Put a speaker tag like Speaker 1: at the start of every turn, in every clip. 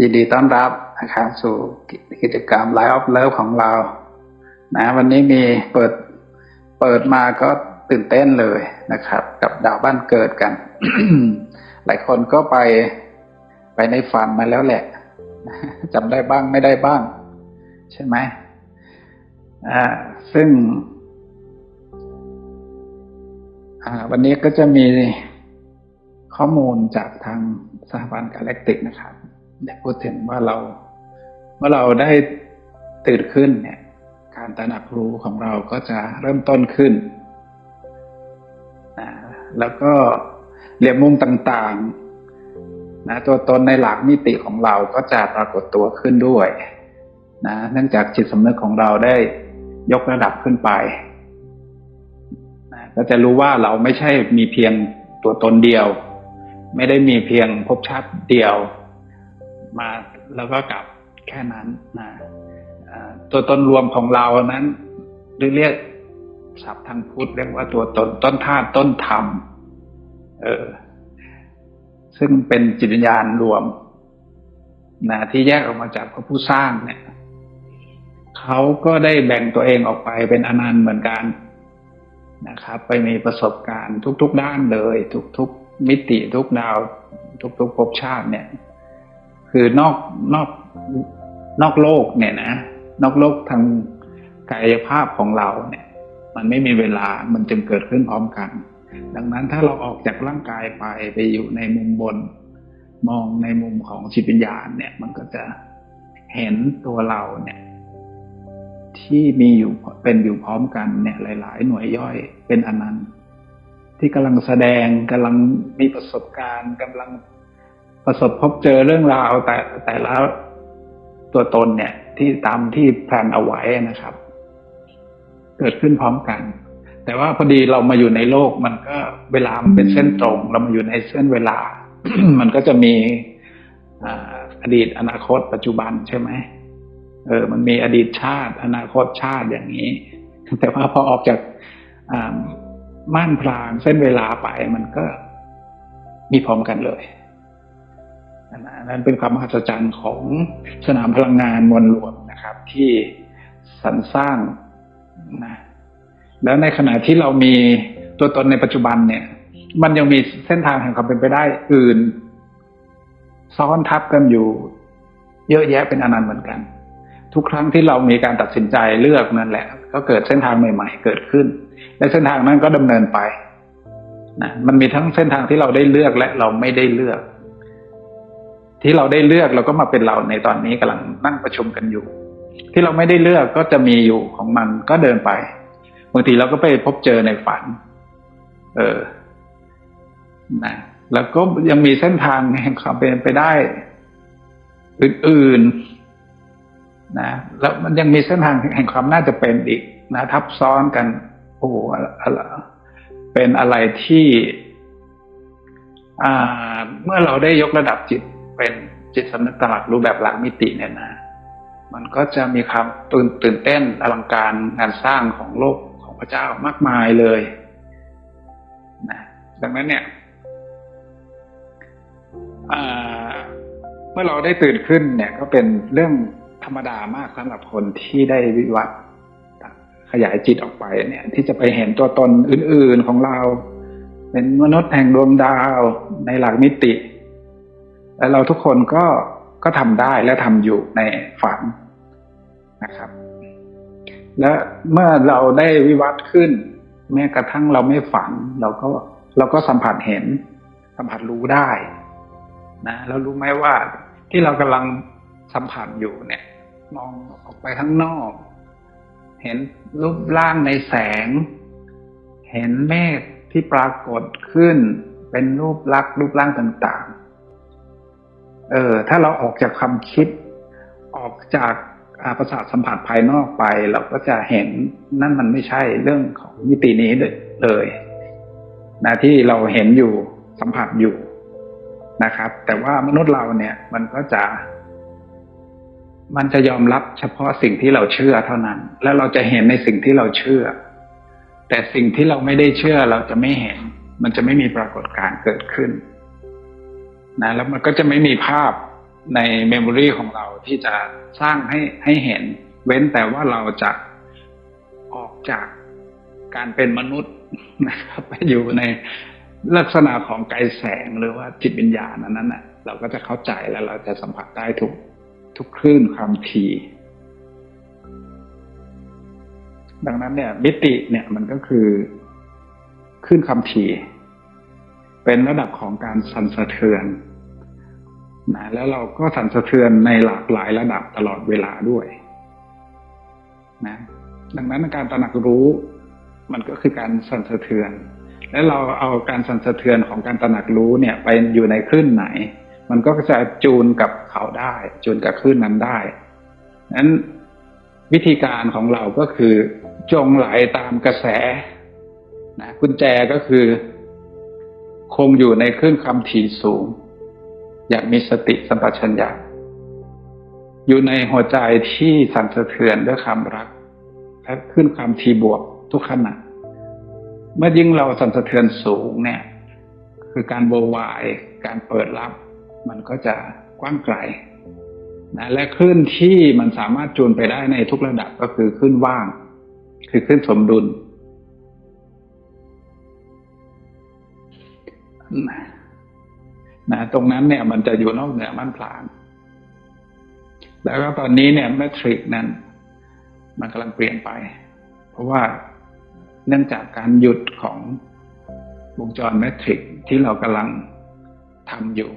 Speaker 1: ยินดีต้อนรับนะครับสู่กิจกรรม Line of Love ของเรา นะ วันนี้มีเปิดเปิดมาก็ตื่นเต้นเลยนะครับ กับดาวบ้านเกิดกัน หลายคนก็ไปไปในฝันมาแล้วแหละจำได้บ้างไม่ได้บ้าง ใช่ไหมอ่าซึ่ง อ่า วันนี้ก็จะมีข้อมูลจากทางสถาบันกาแล็กติกนะครับ ได้พูดถึงว่าเราเมื่อเราได้ตื่นขึ้นเนี่ย การตระหนักรู้ของเราก็จะเริ่มต้นขึ้นนะแล้วก็เหลี่ยมมุมต่างๆนะตัวตนในหลักมิติของเราก็จะปรากฏตัวขึ้นด้วยนะเนื่องจากจิตสำนึกของเราได้ยกระดับขึ้นไปนะก็จะรู้ว่าเราไม่ใช่มีเพียงตัวตนเดียว ไม่ได้มีเพียงภพชาติเดียว มาแล้วก็กลับแค่นั้นนะตัวตนรวมของเรานั้นหรือเรียกศัพท์ทางพุทธเรียกว่าตัวตนต้นธาตุต้นธรรมเออซึ่งเป็นจิตวิญญาณรวมนะที่แยกออกมาจากพระผู้สร้างเนี่ยเขาก็ได้แบ่งตัวเองออกไปเป็นอนันต์เหมือนกันนะครับ ไปมีประสบการณ์ทุก ๆ ด้านเลย ทุก ๆ มิติทุกดาว ทุก ๆภพชาติเนี่ย คือนอกนอกนอกโลกเนี่ยนะ นอกโลกทางกายภาพของเราเนี่ย มันไม่มีเวลามันจึงเกิดขึ้นพร้อมกัน ดังนั้นถ้าเราออกจากร่างกายไปไปอยู่ในมุมบน มองในมุมของจิตวิญญาณเนี่ย มันก็จะเห็นตัวเราเนี่ย ที่มีอยู่เป็นอยู่พร้อมกันเนี่ย หลาย ๆ หน่วยย่อยเป็นอนันต์ที่กำลังแสดงกำลังมีประสบการณ์กำลัง ประสบพบเจอเรื่องราวแต่แต่ละตัวตนเนี่ยที่ตามที่แพลนเอาไว้นะครับ เกิดขึ้นพร้อมกัน แต่ว่าพอดีเรามาอยู่ในโลกมันก็เวลามันเป็นเส้นตรง เรามาอยู่ในเส้นเวลา มันก็จะมีอดีตอนาคต ปัจจุบันใช่ไหมเออ มันมีอดีตชาติ อนาคตชาติอย่างนี้ แต่ว่าพอออกจากม่านพรางเส้นเวลาไปมันก็มีพร้อมกันเลย นนั้นเป็นความมหัศจรรย์ของสนามพลังงานมวลรวมนะครับ ที่สรรสร้างนะแล้วในขณะที่เรามีตัวตนในปัจจุบันเนี่ย มันยังมีเส้นทางแห่งความเป็นไปได้อื่น ซ้อนทับกันอยู่ เยอะแยะเป็นอนันต์เหมือนกัน ทุกครั้งที่เรามีการตัดสินใจเลือกนั่นแหละ ก็เกิดเส้นทางใหม่ ๆ เกิดขึ้น และเส้นทางนั้นก็ดำเนินไปนะมันมีทั้งเส้นทางที่เราได้เลือกและเราไม่ได้เลือก ที่เราได้เลือกเราก็มาเป็นเราในตอนนี้กำลังนั่งประชุมกันอยู่ ที่เราไม่ได้เลือกก็จะมีอยู่ของมันก็เดินไปบางทีเราก็ไปพบเจอในฝัน เออนะแล้วก็ยังมีเส้นทางแห่งความเป็นไปได้ อื่นๆนะแล้วมันยังมีเส้นทางแห่งความน่าจะเป็นอีกนะทับซ้อนกันโอ้โหอะไรเป็นอะไรที่อ่าเมื่อเราได้ยกระดับจิต เป็นจิตสำนึกตลักรู้แบบหลักมิติเนี่ยนะมันก็จะมีความตื่นตื่นเต้นอลังการงานสร้างของโลกของพระเจ้ามากมายเลยนะดังนั้นเนี่ยเมื่อเราได้ตื่นขึ้นเนี่ยก็เป็นเรื่องธรรมดามากสำหรับคนที่ได้วิวัฒน์ขยายจิตออกไปเนี่ยที่จะไปเห็นตัวตนอื่น ๆของเรา เป็นมนุษย์แห่งดวงดาวในหลักมิติ และเราทุกคนก็ก็ทำได้และทำอยู่ในฝันนะครับ และเมื่อเราได้วิวัฒน์ขึ้น แม้กระทั่งเราไม่ฝัน เราก็เราก็สัมผัสเห็น สัมผัสรู้ได้นะแล้วรู้ไหมว่าที่เรากำลังสัมผัสอยู่เนี่ย มองออกไปข้างนอก เห็นรูปร่างในแสง เห็นเมฆที่ปรากฏขึ้น เป็นรูปลักษณ์รูปร่างต่างๆ เออถ้าเราออกจากความคิด ออกจากอาประสาทสัมผัสภายนอกไป เราก็จะเห็นนั่นมันไม่ใช่เรื่องของมิตินี้เลยนะที่เราเห็นอยู่สัมผัสอยู่นะครับ แต่ว่ามนุษย์เราเนี่ย มันก็จะ มันจะยอมรับเฉพาะสิ่งที่เราเชื่อเท่านั้น แล้วเราจะเห็นในสิ่งที่เราเชื่อ แต่สิ่งที่เราไม่ได้เชื่อเราจะไม่เห็น มันจะไม่มีปรากฏการณ์เกิดขึ้น นะแล้วมันก็จะไม่มีภาพในเมมโมรีของเราที่จะสร้างให้ให้เห็น เว้นแต่ว่าเราจะออกจากการเป็นมนุษย์นะครับไปอยู่ในลักษณะของไกลแสงหรือว่าจิตวิญญาณอันนั้นนะเราก็จะเข้าใจแล้วเราจะสัมผัสได้ทุกทุกคลื่นความถี่ดังนั้นเนี่ยมิติเนี่ยมันก็คือคลื่นความถี่ เป็นระดับของการสั่นสะเทือนนะแล้วเราก็สั่นสะเทือนในหลากหลายระดับตลอดเวลาด้วยนะดังนั้นการตระหนักรู้มันก็คือการสั่นสะเทือน และเราเอาการสั่นสะเทือนของการตระหนักรู้เนี่ยไปอยู่ในคลื่นไหน มันก็จะจูนกับเขาได้ จูนกับคลื่นนั้นได้นั้นวิธีการของเราก็คือจงไหลตามกระแสนะกุญแจก็คือ คงอยู่ในคลื่นความถี่สูง อยากมีสติสัมปชัญญะอยู่ในหัวใจที่สั่นสะเทือนด้วยความรักและขึ้นความทีบวกทุกขณะ เมื่อยิ่งเราสั่นสะเทือนสูงเนี่ย คือการโววายการเปิดรับ มันก็จะกว้างไกลนะและคลื่นที่มันสามารถจูนไปได้ในทุกระดับก็คือคลื่นว่าง คือคลื่นสมดุล นะตรงนั้นเนี่ยมันจะอยู่นอกเหนือมันพลาง แล้วก็ตอนนี้เนี่ยแมทริกนั้น มันกำลังเปลี่ยนไป เพราะว่าเนื่องจากการหยุดของวงจรแมทริกที่เรากำลังทำอยู่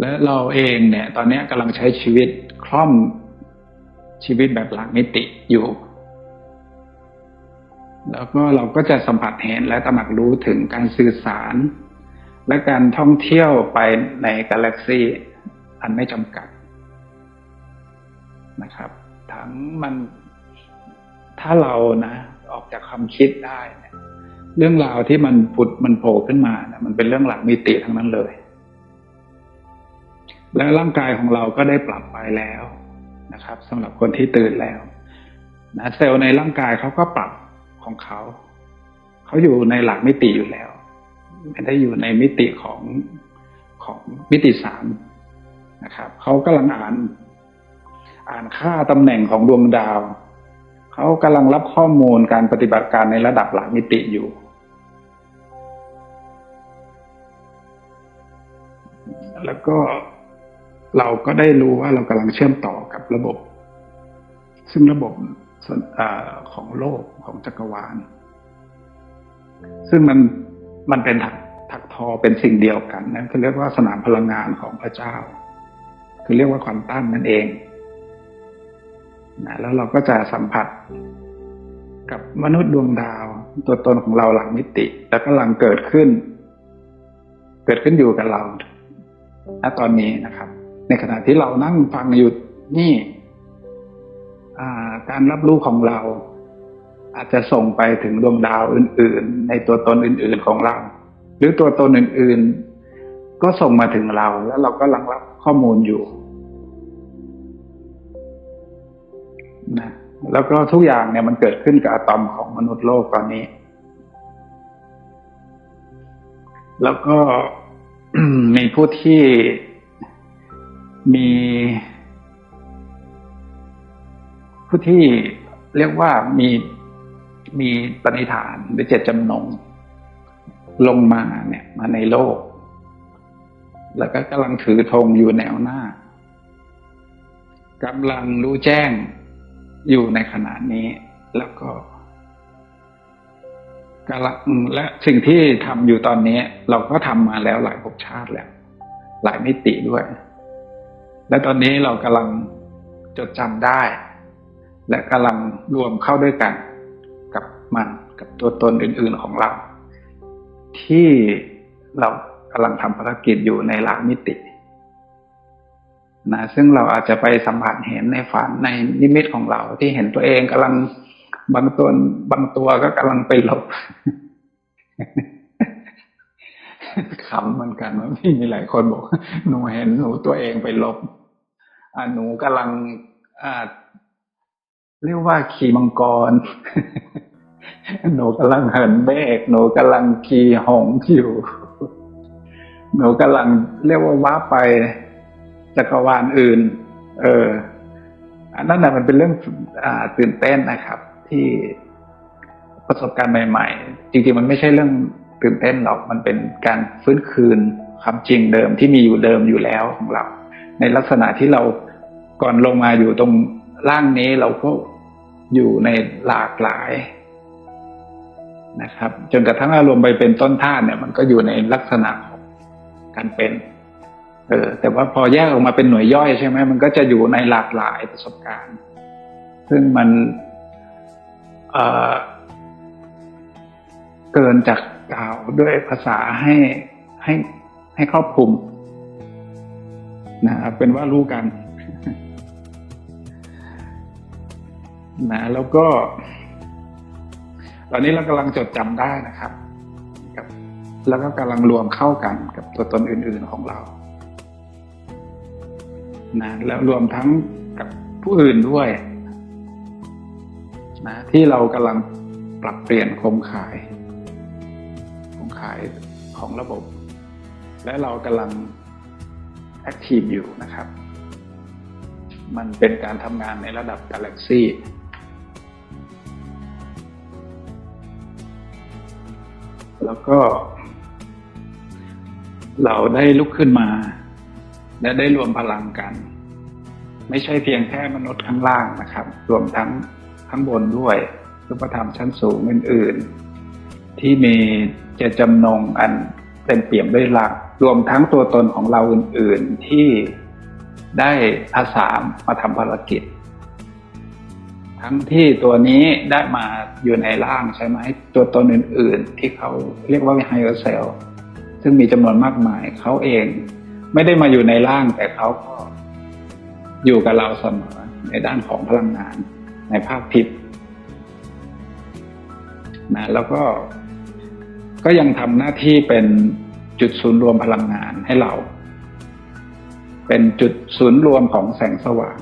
Speaker 1: และเราเองเนี่ย ตอนนี้กำลังใช้ชีวิตคล่อมชีวิตแบบหลักมิติอยู่ แล้วก็เราก็จะสัมผัสเห็นและตระหนักรู้ถึงการสื่อสาร และการท่องเที่ยวไปในกาแล็กซีอันไม่จำกัดนะครับ ทั้งมันถ้าเรานะออกจากความคิดได้เนี่ยเรื่องราวที่มันผุดมันโผล่ขึ้นมานะมันเป็นเรื่องหลักมิติทั้งนั้นเลย และร่างกายของเราก็ได้ปรับไปแล้วนะครับสำหรับคนที่ตื่นแล้วนะเซลล์ในร่างกายเขาก็ปรับ ของเขา เขาอยู่ในหลักมิติอยู่แล้วไม่ได้อยู่ในมิติของของมิติสามนะครับเขากำลังอ่าน อ่านค่าตำแหน่งของดวงดาว เขากำลังรับข้อมูลการปฏิบัติการในระดับหลักมิติอยู่แล้วก็เราก็ได้รู้ว่าเรากำลังเชื่อมต่อกับระบบ ซึ่งระบบอของโลก ของจักรวาล ซึ่งมันมันเป็นถักถักทอเป็นสิ่งเดียวกันนั่นคือเรียกว่าสนามพลังงานของพระเจ้า คือเรียกว่าควอนตัมนั่นเองนะแล้วเราก็จะสัมผัสกับมนุษย์ดวงดาว ตัวตนของเราหลังมิติ แล้วกำลังเกิดขึ้น เกิดขึ้นอยู่กับเราณตอนนี้นะครับ ในขณะที่เรานั่งฟังอยู่นี่การรับรู้ของเรา อาจจะส่งไปถึงดวงดาวอื่น ๆ ในตัวตนอื่น ๆของเรา หรือตัวตนอื่น ๆ ก็ส่งมาถึงเราแล้วเราก็ลังรับข้อมูลอยู่นะแล้วก็ทุกอย่างเนี่ยมันเกิดขึ้นกับอะตอมของมนุษย์โลกตอนนี้ แล้วก็มีผู้ที่มีผู้ที่เรียกว่ามี มีปณิธานหรือเจตจำนง ลงมาเนี่ยมาในโลก แล้วก็กำลังถือธงอยู่แนวหน้ากำลังรู้แจ้งอยู่ในขณะนี้ แล้วก็กำลังและสิ่งที่ทำอยู่ตอนนี้ เราก็ทำมาแล้วหลายภพชาติแล้ว หลายมิติด้วย และตอนนี้เรากำลังจดจำได้ และกำลังรวมเข้าด้วยกัน มันกับตัวตนอื่นๆของเรา ที่เรากำลังทำภารกิจอยู่ในหลักมิตินะซึ่งเราอาจจะไปสัมผัสเห็นในฝันในนิมิตของเรา ที่เห็นตัวเองกำลังบางตัวบางตัวก็กำลังไปหลบขำเหมือนกันว่ามีหลายคนบอกหนูเห็นหนูตัวเองไปลบหนูกำลังเรียกว่าขี่มังกร หนูกำลังเหินเบกหนูกำลังขี่หงอยู่หนูกำลังเรียกว่าว้าไปจักรวาลอื่น เอออันนั้นนะมันเป็นเรื่องอ่าตื่นเต้นนะครับ ที่ประสบการณ์ใหม่ ๆ จริงๆมันไม่ใช่เรื่องตื่นเต้นหรอกมันเป็นการฟื้นคืนความจริงเดิมที่มีอยู่เดิมอยู่แล้วของเรา ในลักษณะที่เราก่อนลงมาอยู่ตรงล่างนี้เราก็อยู่ในหลากหลาย นะครับจนกระทั่งอารมณ์ไปเป็นต้นท่าตุเนี่ยมันก็อยู่ในลักษณะของการเป็นเออแต่ว่าพอแยกออกมาเป็นหน่วยย่อยใช่ไหมมันก็จะอยู่ในหลากหลายประสบการณ์ ซึ่งมันเเกินจากกล่าวด้วยภาษาให้ให้ให้ครอบคลุมนะครับเป็นว่ารู้กันนะแล้วก็ ตอนนี้เรากำลังจดจำได้นะครับกับ แล้วก็กำลังรวมเข้ากันกับตัวตนอื่น ๆของเรานะแล้วรวมทั้งกับผู้อื่นด้วยนะที่เรากำลังปรับเปลี่ยนโครงข่ายโครงข่ายของระบบ และเรากำลังแอคทีฟอยู่นะครับ มันเป็นการทำงานในระดับกาแล็กซี่ แล้วก็ เราได้ลุกขึ้นมา และได้รวมพลังกัน ไม่ใช่เพียงแค่มนุษย์ข้างล่างนะครับ รวมทั้งข้างบนด้วยรูปธรรมชั้นสูงอื่น ๆ ที่มีเจตจำนงอันเต็มเปี่ยมด้วยหลัก รวมทั้งตัวตนของเราอื่น ๆ ที่ได้อาสามมาทำภารกิจ ทั้งที่ตัวนี้ได้มาอยู่ในร่างใช่ไหมตัวตนอื่น ๆ ที่เขาเรียกว่า higher self ซึ่งมีจำนวนมากมายเขาเอง ไม่ได้มาอยู่ในร่างแต่เขาก็อยู่กับเราเสมอในด้านของพลังงาน ในภาคทิพย์นะแล้วก็ก็ยังทำหน้าที่เป็นจุดศูนย์รวมพลังงานให้เรา เป็นจุดศูนย์รวมของแสงสว่าง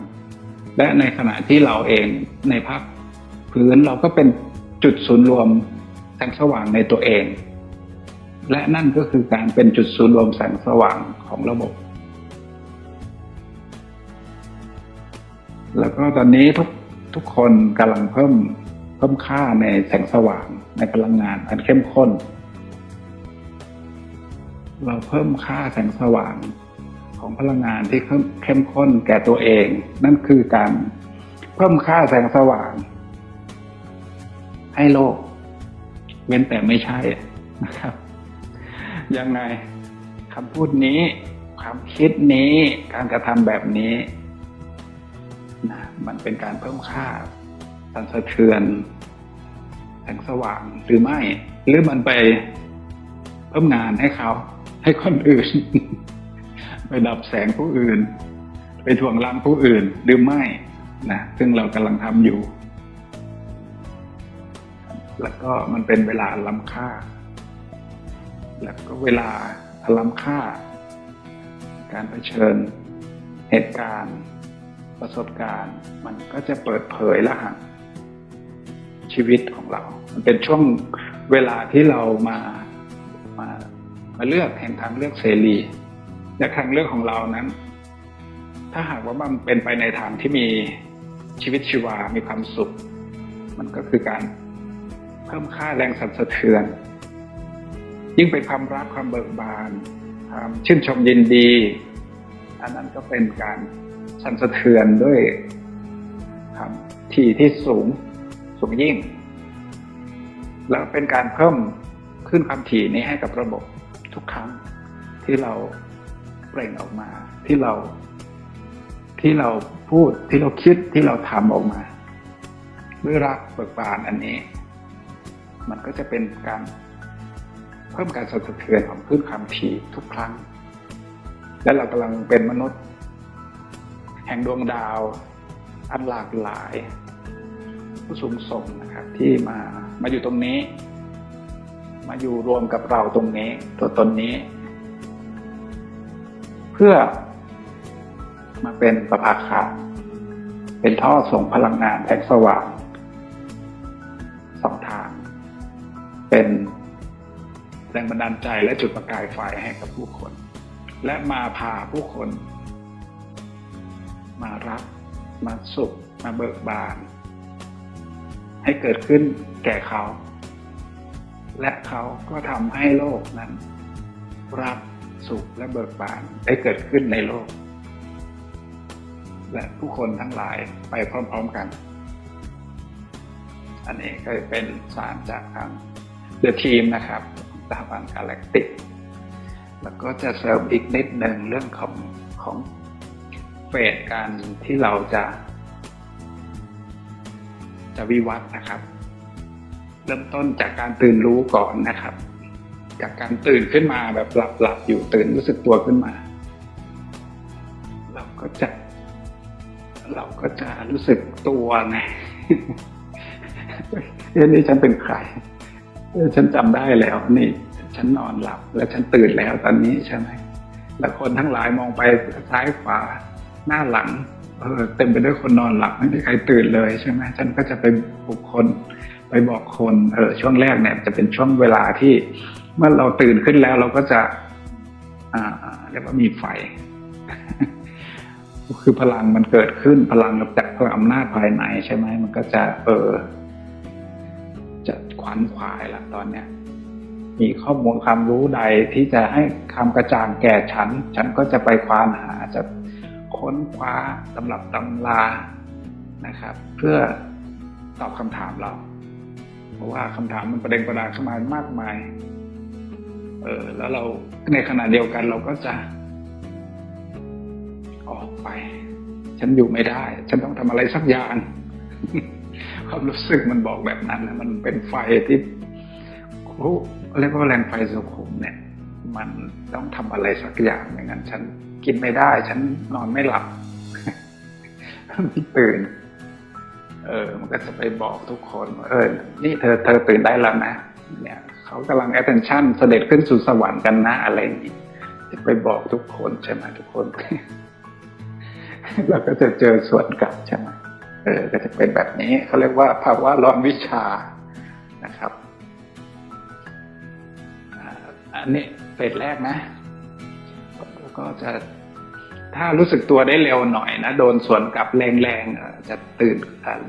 Speaker 1: และในขณะที่เราเอง ในภาคพื้นเราก็เป็นจุดศูนย์รวมแสงสว่างในตัวเอง และนั่นก็คือการเป็นจุดศูนย์รวมแสงสว่างของระบบ แล้วก็ตอนนี้ทุกทุกคนกำลังเพิ่มเพิ่มค่าในแสงสว่างในพลังงานอันเข้มข้น เราเพิ่มค่าแสงสว่างของพลังงานที่เข้มข้นแก่ตัวเอง นั่นคือการ เพิ่มค่าแสงสว่าง ให้โลก เว้นแต่ไม่ใช่นะครับ ยังไงคำพูดนี้ความคิดนี้การกระทำแบบนี้นะมันเป็นการเพิ่มค่าสั่นสะเทือน แสงสว่างหรือไม่ หรือมันไปเพิ่มงานให้เขา ให้คนอื่น ไปดับแสงผู้อื่น ไปถ่วงล้างผู้อื่นหรือไม่ นะซึ่งเรากำลังทำอยู่ แล้วก็มันเป็นเวลาล้ำค่า แล้วก็เวลาล้ำค่า การเผชิญเหตุการณ์ ประสบการณ์ มันก็จะเปิดเผยรหัสชีวิตของเรา มันเป็นช่วงเวลาที่เรามามามาเลือกแห่งทางเลือกเสรีและทางเลือกของเรานั้น ถ้าหากว่ามันเป็นไปในทางที่มี ชีวิตชีวา มีความสุข มันก็คือการเพิ่มค่าแรงสั่นสะเทือน ยิ่งเป็นความรักความเบิกบานความชื่นชมยินดี อันนั้นก็เป็นการสั่นสะเทือนด้วยความที่ที่สูงสูงยิ่ง แล้วเป็นการเพิ่มขึ้นความถี่นี้ให้กับระบบทุกครั้งที่เราเปล่งออกมาที่เราที่เรา พูดที่เราคิดที่เราทำออกมาด้วยรักเบิกบานอันนี้ มันก็จะเป็นการเพิ่มการสั่นสะเทือนของขึ้นความถี่ทุกครั้ง และเรากำลังเป็นมนุษย์ แห่งดวงดาว อันหลากหลาย ผู้สูงส่งนะครับ ที่มามาอยู่ตรงนี้ มาอยู่รวมกับเราตรงนี้ ตัวตนนี้ เพื่อ มาเป็นประภาคาเป็นท่อส่งพลังงานแสงสว่างสองทาง เป็นแรงบันดาลใจและจุดประกายไฟให้กับผู้คน และมาพาผู้คน มารับมาสุข มาเบิกบาน ให้เกิดขึ้นแก่เขา และเขาก็ทำให้โลกนั้น รับสุขและเบิกบานได้เกิดขึ้นในโลก และผู้คนทั้งหลายไปพร้อมๆกัน อันนี้ก็เป็นสารจากทางเดอะทีมนะครับสถาบันกาแล็กติก แล้วก็จะเสริมอีกนิดหนึ่งเรื่องของของเฟสการที่เราจะจะวิวัฒนะครับ เริ่มต้นจากการตื่นรู้ก่อนนะครับ จากการตื่นขึ้นมาแบบหลับหลับอยู่ตื่นรู้สึกตัวขึ้นมา เราก็จะ เราก็จะรู้สึกตัวไงเอ้นี่ฉันเป็นใครฉันจำได้แล้ว นี่ ฉันนอนหลับ แล้วฉันตื่นแล้วตอนนี้ใช่ไหมแล้วคนทั้งหลายมองไปซ้ายขวาหน้าหลังเออเต็มไปด้วยคนนอนหลับไม่มีใครตื่นเลยใช่ไหมฉันก็จะไปปลุกคนไปบอกคนเออช่วงแรกเนี่ย จะเป็นช่วงเวลาที่ เมื่อเราตื่นขึ้นแล้วเราก็จะ อ่าเรียกว่ามีไฟ คือพลังมันเกิดขึ้นพลังจากพลังอำนาจภายในใช่ไหมมันก็จะเออ จะขวัญขวายละตอนเนี้ยมีข้อมูลความรู้ใดที่จะให้คำกระจ่างแก่ฉัน ฉันก็จะไปควานหาจะค้นคว้าตำรับตำรานะครับ เพื่อตอบคำถามเรา เพราะว่าคำถามมันประเด็นประดาเข้ามามากมาย เออแล้วเราในขณะเดียวกันเราก็จะ ออกไป ฉันอยู่ไม่ได้ ฉันต้องทำอะไรสักอย่าง ความรู้สึกมันบอกแบบนั้นนะมันเป็นไฟที่รู้เรียกว่าแรงไฟสุขุมเนี่ย มันต้องทำอะไรสักอย่างไม่งั้นฉันกินไม่ได้ ฉันนอนไม่หลับไม่ตื่น เออ มันก็จะไปบอกทุกคนว่าเออ นี่เธอเธอตื่นได้แล้วนะ เนี่ยเขากำลัง attention เสด็จขึ้นสู่สวรรค์กันนะอะไรอย่างนี้จะไปบอกทุกคนใช่ไหมทุกคน เราก็จะเจอส่วนกลับใช่ไหมเออก็จะเป็นแบบนี้เขาเรียกว่าภาวะร้อนวิชานะครับอันนี้เฟสแรกนะแล้วก็จะถ้ารู้สึกตัวได้เร็วหน่อยนะโดนสวนกลับแรงๆจะตื่น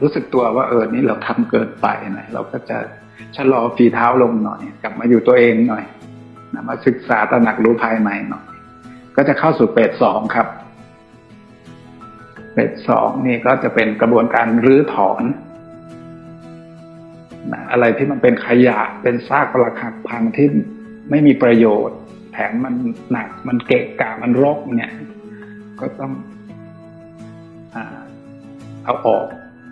Speaker 1: รู้สึกตัวว่าเออนี่เราทำเกินไปนะเราก็จะชะลอฝีเท้าลงหน่อย กลับมาอยู่ตัวเองหน่อยนะมาศึกษาตระหนักรู้ภายในหน่อยก็จะเข้าสู่เฟสสองครับ เฟสสองนี่ก็จะเป็นกระบวนการรื้อถอนนะอะไรที่มันเป็นขยะเป็นซากปรักหักพังที่ไม่มีประโยชน์ แถมมันหนักมันเกะกะมันรกเนี่ย ก็ต้องอเอาออก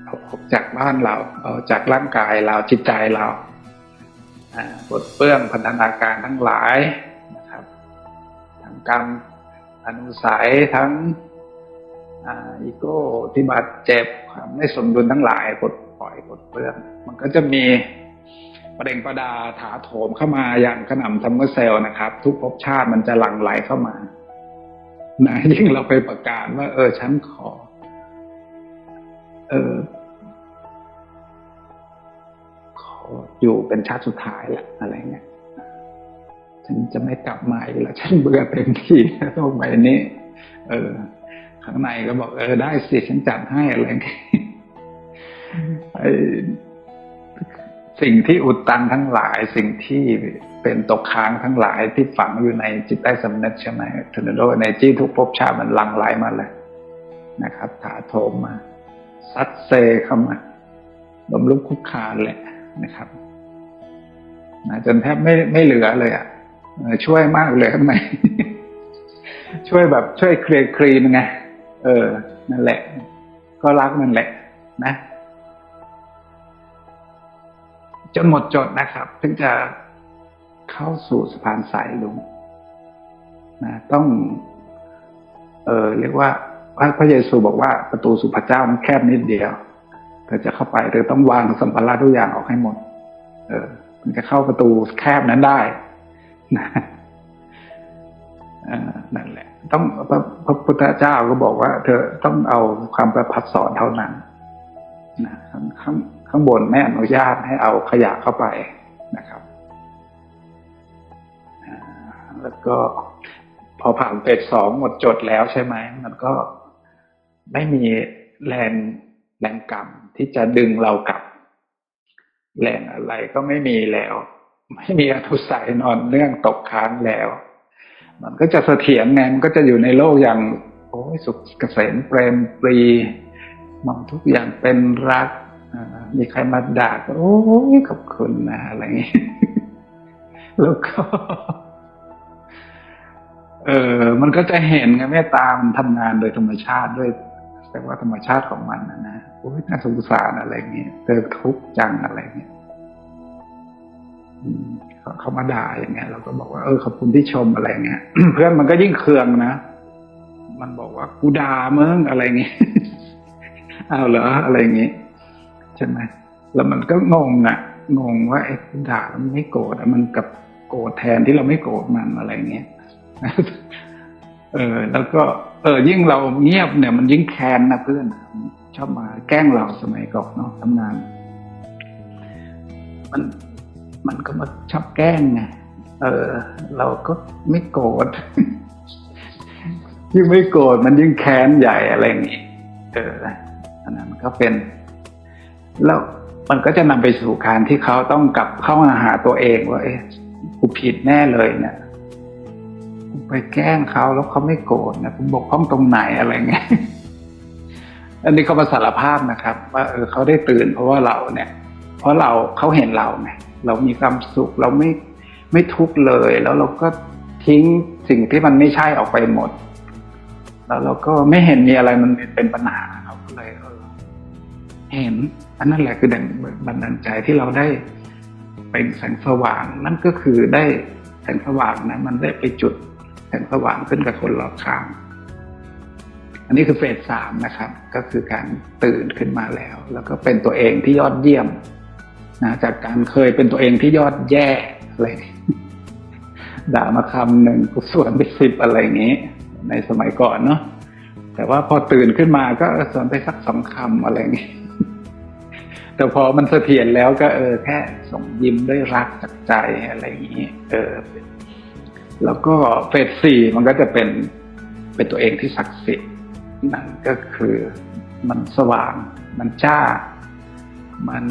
Speaker 1: เอาออกจากบ้านเราเอาจากร่างกายเราจิตใจเราอ่าปลดเปื้องพันธนาการทั้งหลายนะครับทั้งกรรมอนุสัยทั้ง อีโก้ที่บาดเจ็บความไม่สมดุลทั้งหลายปลดปล่อยปลดเปลื้องมันก็จะมีประเด็นประดาถาโถมเข้ามาอย่างขนำซัมเมอร์เซลล์นะครับ ทุกภพชาติมันจะหลั่งไหลเข้ามานะยิ่งเราไปประกาศว่า เออ ฉันขอ เออขออยู่เป็นชาติสุดท้ายแหละอะไรเงี้ยฉันจะไม่กลับมาอีกแล้ว ฉันเบื่อเต็มที่โลกใบนี้ เออ ข้างในก็บอกเออได้สิฉันจัดให้อะไรเงี้ยไอ้สิ่งที่อุดตันทั้งหลาย สิ่งที่เป็นตกค้างทั้งหลายที่ฝังอยู่ในจิตใต้สำนึกใช่ไหมทนโดในจี้ทุกภพชาติมันหลังไหลมาเลยนะครับถาโถมมาซัดเซเข้ามาลมลุกคุกคานเลยนะครับนะจนแทบไม่ไม่เหลือเลยอะเออช่วยมากเลยข้างในช่วยแบบช่วยเคลียร์คลีนไง เออ นั่นแหละ ก็รักนั่นแหละ นะ จนหมดจดนะครับ ถึงจะเข้าสู่สะพานสายลุงนะต้อง เออเรียกว่าพระพระเยซูบอกว่าประตูสู่พระเจ้ามันแคบนิดเดียวเธอจะเข้าไปเธอต้องวางสัมภาระทุกอย่างออกให้หมด เออ มันจะเข้าประตูแคบนั้นได้นะ ต้องพระพระพุทธเจ้าก็บอกว่า เธอต้องเอาความประพัดสอนเท่านั้นนะข้างข้างบนไม่อนุญาตให้เอาขยะเข้าไปนะครับแล้วก็พอผ่านเฟสสองหมดจดแล้วใช่ไหมมันก็ไม่มีแรงแรงกรรมที่จะดึงเรากลับ แรงอะไรก็ไม่มีแล้ว ไม่มีอนุสัยนอนเนื่องตกค้างแล้ว มันก็จะเสถียรไงมันก็จะอยู่ในโลกอย่างโอ้ยสุขเกษมเปรมปรีมองทุกอย่างเป็นรักมีใครมาด่าก็โอ้ยขอบคุณนะอะไรอย่างนี้แล้วก็เออมันก็จะเห็นไงเมตตามันทำงานโดยธรรมชาติด้วยแต่ว่าธรรมชาติของมันนะนะโอ้ยน่าสงสารอะไรเงี้ยเจอทุกข์จังอะไรเงี้ย เขามาด่าอย่างเงี้ย เราก็บอกว่าเออขอบคุณที่ชมอะไรเงี้ยเพื่อนมันก็ยิ่งเคืองนะมันบอกว่ากูด่ามึงอะไรเงี้ยอ้าวเหรออะไรเงี้ยใช่ไหมแล้วมันก็งงอะงงว่าไอ้ด่ามันไม่โกรธมันกับโกรธแทนที่เราไม่โกรธมันอะไรเงี้ยเออ แล้วก็ เออ ยิ่งเราเงียบเนี่ย มันยิ่งแค้นนะเพื่อนชอบมาแกล้งเราสมัยก่อนเนาะทำงาน มัน มันก็มาชอบแกล้งไงเออ เราก็ไม่โกรธยิ่งไม่โกรธมันยิ่งแค้นใหญ่อะไรอย่างงี้เอออันนั้นก็เป็น แล้วมันก็จะนำไปสู่การที่เขาต้องกลับเข้ามาหาตัวเองว่า เอ๊ะกูผิดแน่เลยเนี่ยกูไปแกล้งเขาแล้วเขาไม่โกรธนะกูบกพร่องตรงไหนอะไรเงี้ยอันนี้เขามาสารภาพนะครับ ว่าเออเขาได้ตื่นเพราะว่าเราเนี่ย เพราะเราเขาเห็นเราไง เรามีความสุขเราไม่ไม่ทุกข์เลย แล้วเราก็ทิ้งสิ่งที่มันไม่ใช่ออกไปหมด แล้วเราก็ไม่เห็นมีอะไรมันเป็นปัญหาเราก็เลยเออเห็น อันนั้นแหละคือแรงบันดาลใจที่เราได้เป็นแสงสว่าง นั่นก็คือได้แสงสว่างนะมันได้ไปจุดแสงสว่างขึ้นกับคนรอบข้างอันนี้คือเฟสสามนะครับ ก็คือการตื่นขึ้นมาแล้ว แล้วก็เป็นตัวเองที่ยอดเยี่ยม นะจากการเคยเป็นตัวเองที่ยอดแย่อะไรด่ามาคำหนึ่งกูสวนไปสิบอะไรอย่างนี้ ในสมัยก่อนเนาะแต่ว่าพอตื่นขึ้นมาก็สวนไปสักสองคำอะไรอย่างนี้ แต่พอมันเสถียรแล้วก็เออแค่ส่งยิ้มด้วยรักจากใจอะไรอย่างนี้ เออ แล้วก็เฟสสี่มันก็จะเป็นเป็นตัวเองที่ศักดิ์สิทธิ์นั่นก็คือมันสว่าง มันจ้า มัน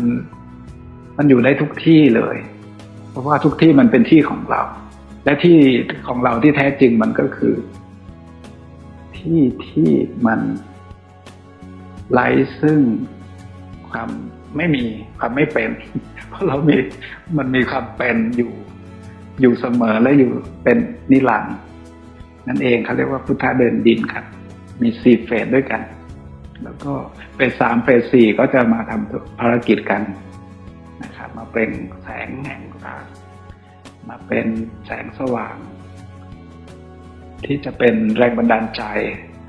Speaker 1: มันอยู่ได้ทุกที่เลย เพราะว่าทุกที่มันเป็นที่ของเรา และที่ของเราที่แท้จริงมันก็คือ ที่ที่มันไร้ซึ่งความไม่มีความไม่เป็น เพราะเรามีมันมีความเป็นอยู่ อยู่เสมอและอยู่เป็นนิรันดร์นั่นเองเขาเรียกว่าพุทธะเดินดินครับ มีสี่เฟสด้วยกัน แล้วก็เฟสสามเฟสสี่ก็จะมาทำภารกิจกัน เป็นแสงแห่งรักมาเป็นแสงสว่าง ที่จะเป็นแรงบันดาลใจ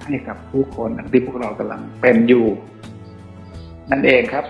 Speaker 1: ให้กับผู้คนที่พวกเรากำลังเป็นอยู่ นั่นเองครับ